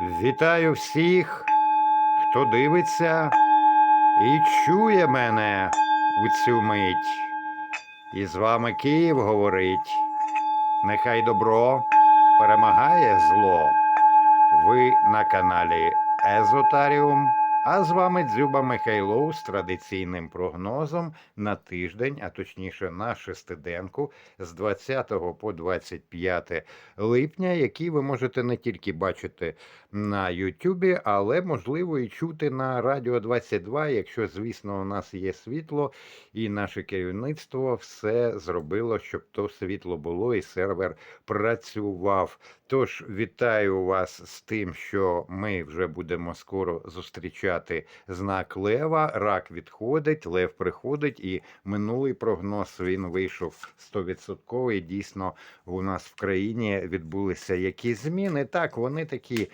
Вітаю всіх, хто дивиться і чує мене у цю мить. І з вами Київ говорить. Нехай добро перемагає зло. Ви на каналі Езотаріум. А з вами Дзюба Михайлов з традиційним прогнозом на тиждень, а точніше на шестиденку з 20 по 25 липня, який ви можете не тільки бачити на Ютубі, але можливо і чути на Радіо 22, якщо, звісно, у нас є світло, і наше керівництво все зробило, щоб то світло було і сервер працював. Тож вітаю вас з тим, що ми вже будемо скоро зустрічати знак Лева. Рак відходить, Лев приходить, і минулий прогноз він вийшов 100%. Дійсно, у нас в країні відбулися якісь зміни. Так, вони такі.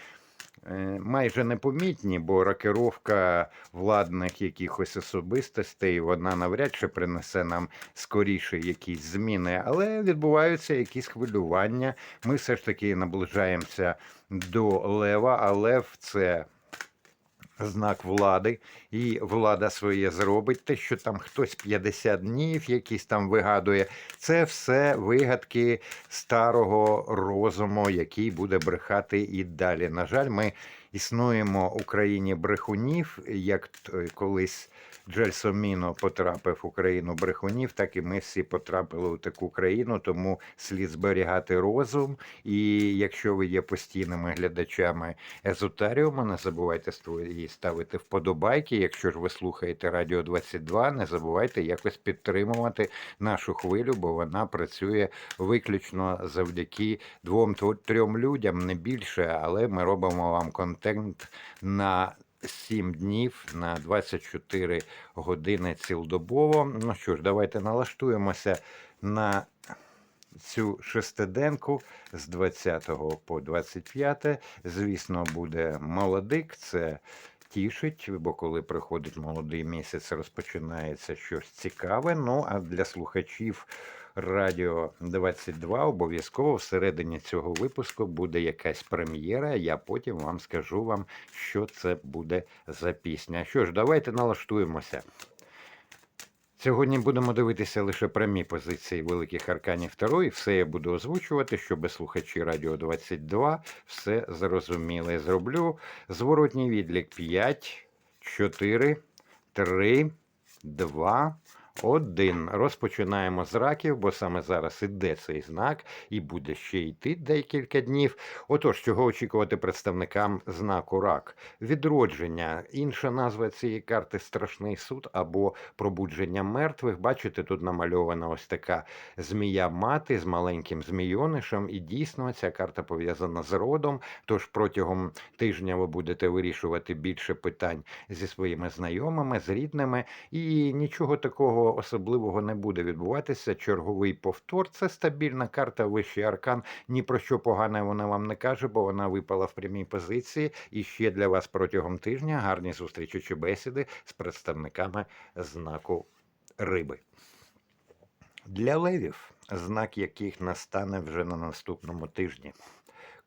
е, Майже непомітні, бо рокировка владних якихось особистостей вона навряд чи принесе нам скоріше якісь зміни, але відбуваються якісь хвилювання. Ми все ж таки наближаємося до лева, а лев це знак влади, і влада своє зробить. Те, що там хтось 50 днів, якісь там вигадує, це все вигадки старого розуму, який буде брехати і далі. На жаль, ми існуємо в країні брехунів, як колись. Джельсоміно потрапив в Україну брехунів, так і ми всі потрапили у таку країну, тому слід зберігати розум. І якщо ви є постійними глядачами езотаріуму, не забувайте ставити вподобайки. Якщо ж ви слухаєте Радіо 22, не забувайте якось підтримувати нашу хвилю, бо вона працює виключно завдяки двом-трьом людям, не більше, але ми робимо вам контент на 7 днів на 24 години цілодобово. Ну що ж, давайте налаштуємося на цю шестиденку з 20 по 25. Звісно, буде молодик. Це тішить, бо коли приходить молодий місяць, розпочинається щось цікаве. Ну а для слухачів. Радіо 22 обов'язково всередині цього випуску буде якась прем'єра. Я потім вам скажу вам, що це буде за пісня. Що ж, давайте налаштуємося. Сьогодні будемо дивитися лише прямі позиції великих арканів Таро, і все я буду озвучувати, щоб слухачі Радіо 22 все зрозуміли. Зроблю зворотній відлік 5, 4, 3, 2, один. Розпочинаємо з раків, бо саме зараз іде цей знак і буде ще йти декілька днів. Отож, чого очікувати представникам знаку рак? Відродження. Інша назва цієї карти страшний суд або пробудження мертвих. Бачите, тут намальована ось така змія мати з маленьким змійонишем, і дійсно ця карта пов'язана з родом. Тож протягом тижня ви будете вирішувати більше питань зі своїми знайомими, з рідними, і нічого такого особливого не буде відбуватися. Черговий повтор це стабільна карта вищий аркан. Ні про що погане вона вам не каже, бо вона випала в прямій позиції. І ще для вас протягом тижня гарні зустрічі чи бесіди з представниками знаку риби. Для левів, знак яких настане вже на наступному тижні.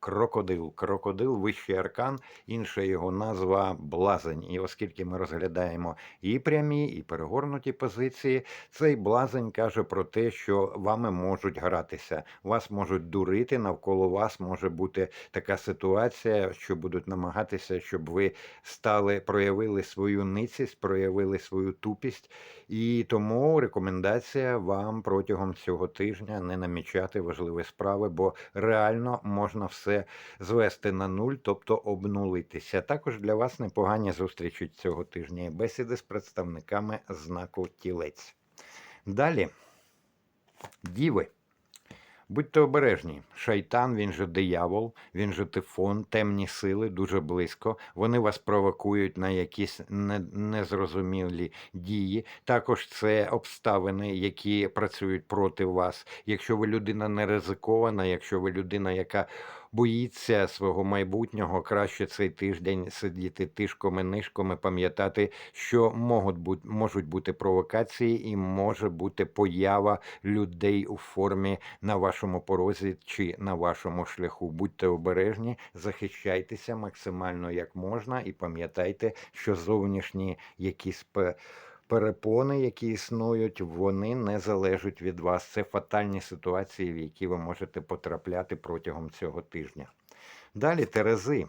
Крокодил. Крокодил вищий аркан, інша його назва блазень. І оскільки ми розглядаємо і прямі, і перегорнуті позиції, цей блазень каже про те, що вами можуть гратися, вас можуть дурити, навколо вас може бути така ситуація, що будуть намагатися, щоб ви стали, проявили свою ницість, проявили свою тупість. І тому рекомендація вам протягом цього тижня не намічати важливі справи, бо реально можна все звести на нуль, тобто обнулитися. Також для вас непогані зустрічі цього тижня і бесіди з представниками знаку тілець. Далі, діви. Будьте обережні. Шайтан, він же диявол, він же тифон, темні сили дуже близько. Вони вас провокують на якісь незрозумілі дії. Також це обставини, які працюють проти вас. Якщо ви людина не ризикована, якщо ви людина, яка боїться свого майбутнього, краще цей тиждень сидіти тишком нишком і пам'ятати, що можуть бути, можуть бути провокації і може бути поява людей у формі на вашому порозі чи на вашому шляху. Будьте обережні, захищайтеся максимально як можна, і пам'ятайте, що зовнішні якісь перепони, які існують, вони не залежать від вас. Це фатальні ситуації, в які ви можете потрапляти протягом цього тижня. Далі Терези.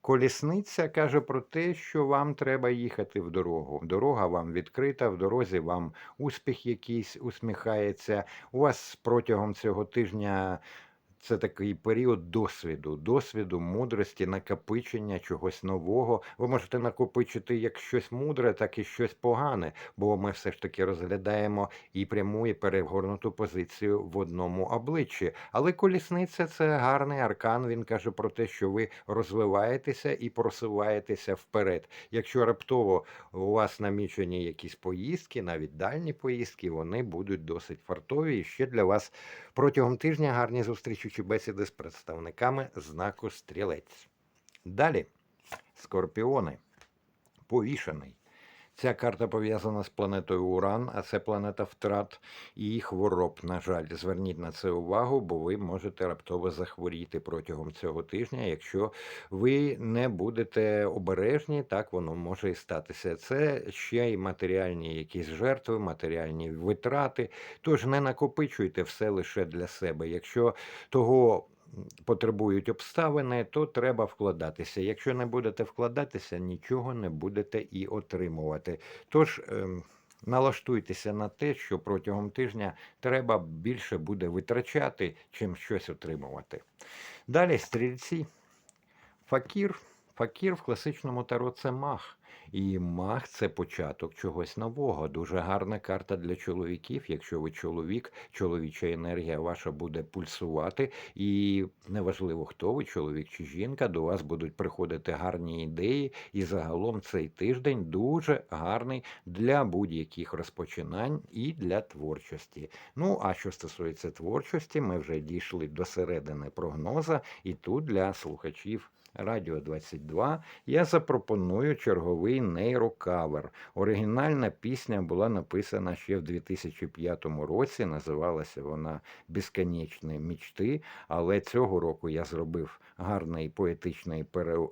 Колісниця каже про те, що вам треба їхати в дорогу. Дорога вам відкрита, в дорозі вам успіх якийсь усміхається. У вас протягом цього тижня це такий період досвіду, досвіду, мудрості, накопичення чогось нового. Ви можете накопичити як щось мудре, так і щось погане, бо ми все ж таки розглядаємо і пряму, і перегорнуту позицію в одному обличчі. Але колісниця це гарний аркан. Він каже про те, що ви розвиваєтеся і просуваєтеся вперед. Якщо раптово у вас намічені якісь поїздки, навіть дальні поїздки, вони будуть досить фартові. І ще для вас протягом тижня гарні зустрічі бесіди з представниками знаку стрілець. Далі скорпіони. Повішений. Ця карта пов'язана з планетою Уран, а це планета втрат і хвороб. На жаль, зверніть на це увагу, бо ви можете раптово захворіти протягом цього тижня. Якщо ви не будете обережні, так воно може і статися. Це ще й матеріальні якісь жертви, матеріальні витрати. Тож не накопичуйте все лише для себе. Якщо того потребують обставини, то треба вкладатися. Якщо не будете вкладатися, нічого не будете і отримувати. Тож. ем, Налаштуйтеся на те, що протягом тижня треба більше буде витрачати, чим щось отримувати. Далі стрільці. Факір. Факір в класичному таро це маг. І маг це початок чогось нового. Дуже гарна карта для чоловіків. Якщо ви чоловік, чоловіча енергія ваша буде пульсувати, і неважливо, хто ви, чоловік чи жінка, до вас будуть приходити гарні ідеї. І загалом цей тиждень дуже гарний для будь-яких розпочинань і для творчості. Ну а що стосується творчості, ми вже дійшли до середини прогноза, і тут для слухачів. Радіо 22 я запропоную черговий нейрокавер. Оригінальна пісня була написана ще в 2005 році. Називалася вона Безконечні мічти. Але цього року я зробив гарний поетичний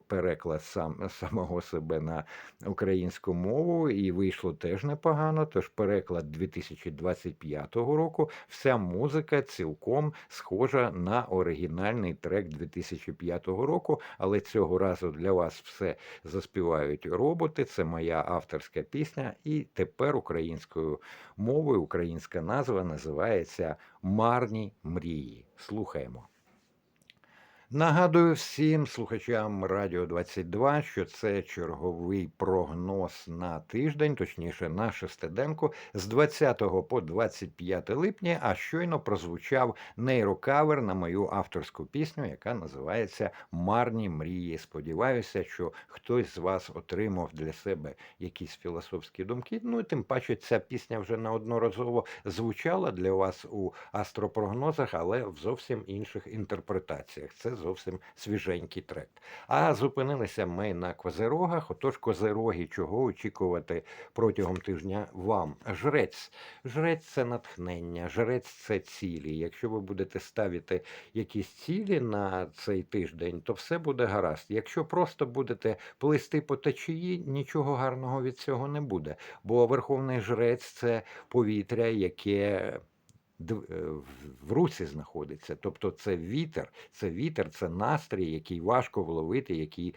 переклад сам самого себе на українську мову, і вийшло теж непогано. Тож переклад 2025 року. Вся музика цілком схожа на оригінальний трек 2005 року. Але цього разу для вас все заспівають роботи. Це моя авторська пісня, і тепер українською мовою українська назва називається Марні мрії. Слухаємо. Нагадую всім слухачам Радіо 22, що це черговий прогноз на тиждень, точніше на шестиденку, з 20 по 25 липня, а щойно прозвучав нейрокавер на мою авторську пісню, яка називається Марні мрії. Сподіваюся, що хтось з вас отримав для себе якісь філософські думки. Ну і тим паче ця пісня вже неодноразово звучала для вас у астропрогнозах, але в зовсім інших інтерпретаціях. Це зовсім свіженький трек. А зупинилися ми на козирогах. Отож, козироги, чого очікувати протягом тижня вам? Жрець. Жрець це натхнення, жрець це цілі. Якщо ви будете ставити якісь цілі на цей тиждень, то все буде гаразд. Якщо просто будете плисти по течії, нічого гарного від цього не буде. Бо верховний жрець це повітря, яке в- в руці знаходиться. Тобто це вітер, це вітер, це настрій, який важко вловити, який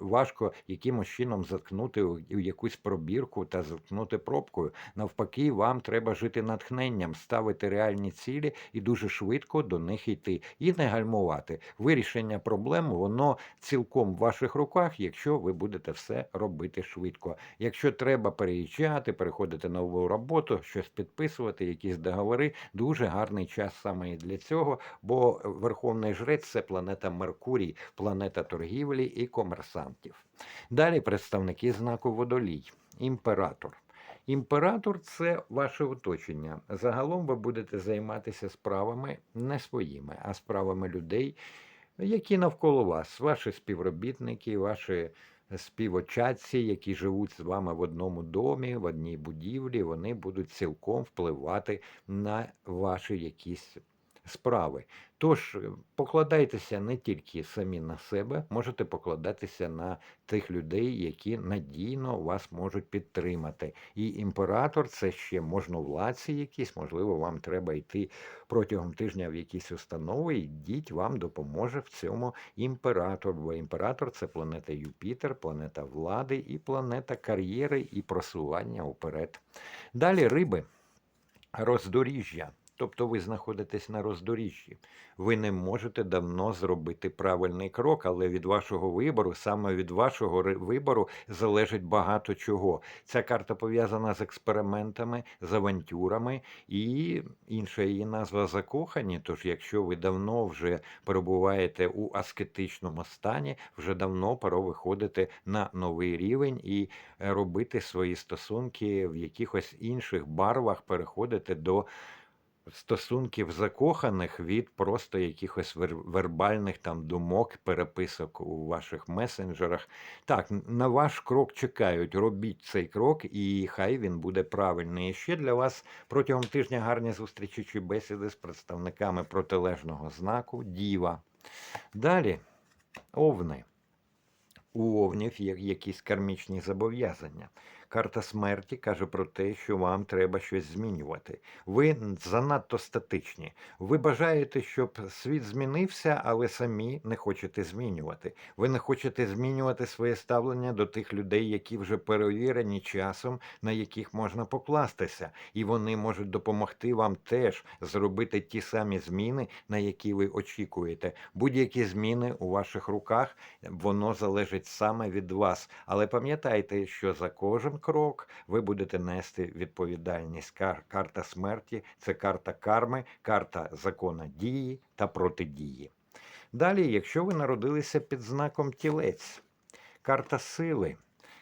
важко якимось чином заткнути у якусь пробірку та заткнути пробкою. Навпаки, вам треба жити натхненням, ставити реальні цілі і дуже швидко до них йти. І не гальмувати. Вирішення проблем воно цілком в ваших руках, якщо ви будете все робити швидко. Якщо треба переїжджати, переходити на нову роботу, щось підписувати, якісь договори, дуже гарний час саме і для цього, бо Верховний Жрець це планета Меркурій, планета торгівлі і комерсантів. Далі представники знаку Водолій, імператор. Імператор це ваше оточення. Загалом ви будете займатися справами не своїми, а справами людей, які навколо вас, ваші співробітники, ваші співочадці, які живуть з вами в одному домі, в одній будівлі, вони будуть цілком впливати на ваші якісь справи. Тож е, покладайтеся не тільки самі на себе, можете покладатися на тих людей, які надійно вас можуть підтримати. І імператор це ще можновладці якісь, можливо, вам треба йти протягом тижня в якісь установи, і йдіть, вам допоможе в цьому імператор. Бо імператор це планета Юпітер, планета влади і планета кар'єри і просування уперед. Далі риби, роздоріжжя. Тобто ви знаходитесь на роздоріжжі. Ви не можете давно зробити правильний крок, але від вашого вибору, саме від вашого вибору, залежить багато чого. Ця карта пов'язана з експериментами, з авантюрами, і інша її назва закохані. Тож, якщо ви давно вже перебуваєте у аскетичному стані, вже давно пора виходити на новий рівень і е, робити свої стосунки в якихось інших барвах, переходити до стосунків закоханих від просто якихось вер- вербальних там думок, переписок у ваших месенджерах. Так, на ваш крок чекають. Робіть цей крок, і хай він буде правильний. І ще для вас протягом тижня гарні зустрічі чи бесіди з представниками протилежного знаку Діва. Далі, овни. У овнів є якісь кармічні зобов'язання. Карта смерті каже про те, що вам треба щось змінювати. Ви занадто статичні. Ви бажаєте, щоб світ змінився, але самі не хочете змінювати. Ви не хочете змінювати своє ставлення до тих людей, які вже перевірені часом, на яких можна покластися, і вони можуть допомогти вам теж зробити ті самі зміни, на які ви очікуєте. Будь-які зміни у ваших руках, воно залежить саме від вас. Але пам'ятайте, що за кожен крок ви будете нести відповідальність. Кар- Карта смерті це карта карми, карта закона дії та протидії. Далі, якщо ви народилися під знаком тілець, карта сили.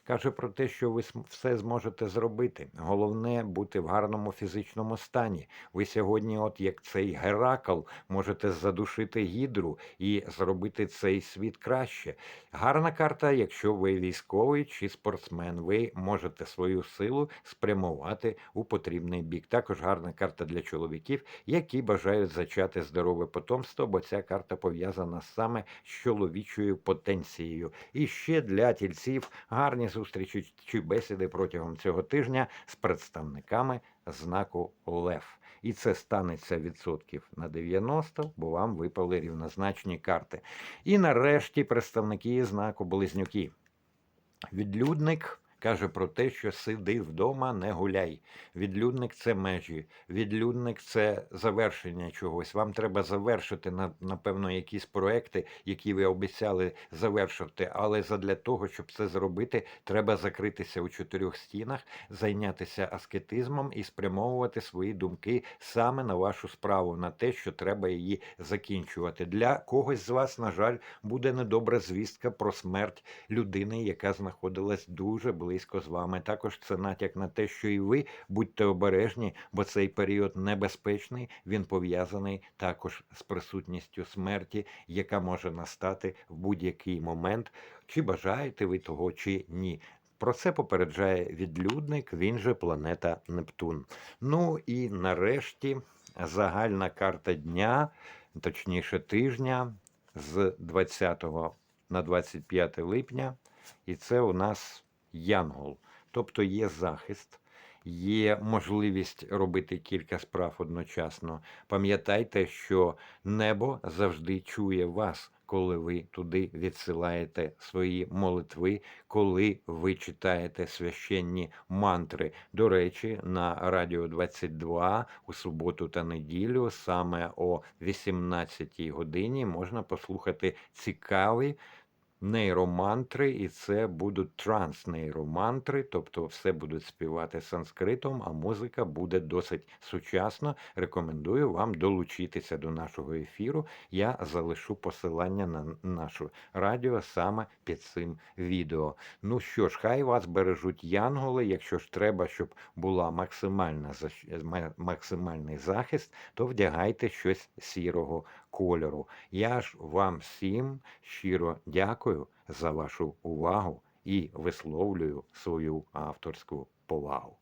Каже про те, що ви все зможете зробити. Головне бути в гарному фізичному стані. Ви сьогодні, от як цей Геракл, можете задушити гідру і зробити цей світ краще. Гарна карта, якщо ви військовий чи спортсмен, ви можете свою силу спрямувати у потрібний бік. Також гарна карта для чоловіків, які бажають зачати здорове потомство, бо ця карта пов'язана саме з чоловічою потенцією. І ще для тільців гарні зустрічі чи бесіди протягом цього тижня з представниками знаку Лев. І це станеться відсотків на 90, бо вам випали рівнозначні карти. І нарешті представники знаку Близнюки. Відлюдник каже про те, що сиди вдома, не гуляй. Відлюдник це межі, відлюдник це завершення чогось. Вам треба завершити напевно якісь проекти, які ви обіцяли завершити. Але задля того, щоб це зробити, треба закритися у чотирьох стінах, зайнятися аскетизмом і спрямовувати свої думки саме на вашу справу, на те, що треба її закінчувати. Для когось з вас, на жаль, буде недобра звістка про смерть людини, яка знаходилась дуже близько з вами. Також це натяк на те, що і ви будьте обережні, бо цей період небезпечний. Він пов'язаний також з присутністю смерті, яка може настати в будь-який момент. Чи бажаєте ви того, чи ні. Про це попереджає відлюдник, він же планета Нептун. Ну і нарешті загальна карта дня, точніше тижня, з 20 на 25 липня. І це у нас Янгол. Тобто є захист, є можливість робити кілька справ одночасно. Пам'ятайте, що небо завжди чує вас, коли ви туди відсилаєте свої молитви, коли ви читаєте священні мантри. До речі, на Радіо 22 у суботу та неділю, саме о 18 годині, можна послухати цікаві нейромантри, і це будуть транснейромантри, тобто все будуть співати санскритом, а музика буде досить сучасна. Рекомендую вам долучитися до нашого ефіру. Я залишу посилання на наше радіо саме під цим відео. Ну що ж, хай вас бережуть янголи. Якщо ж треба, щоб була максимальна максимальний захист, то вдягайте щось сірого кольору. Я ж вам всім щиро дякую за вашу увагу і висловлюю свою авторську повагу.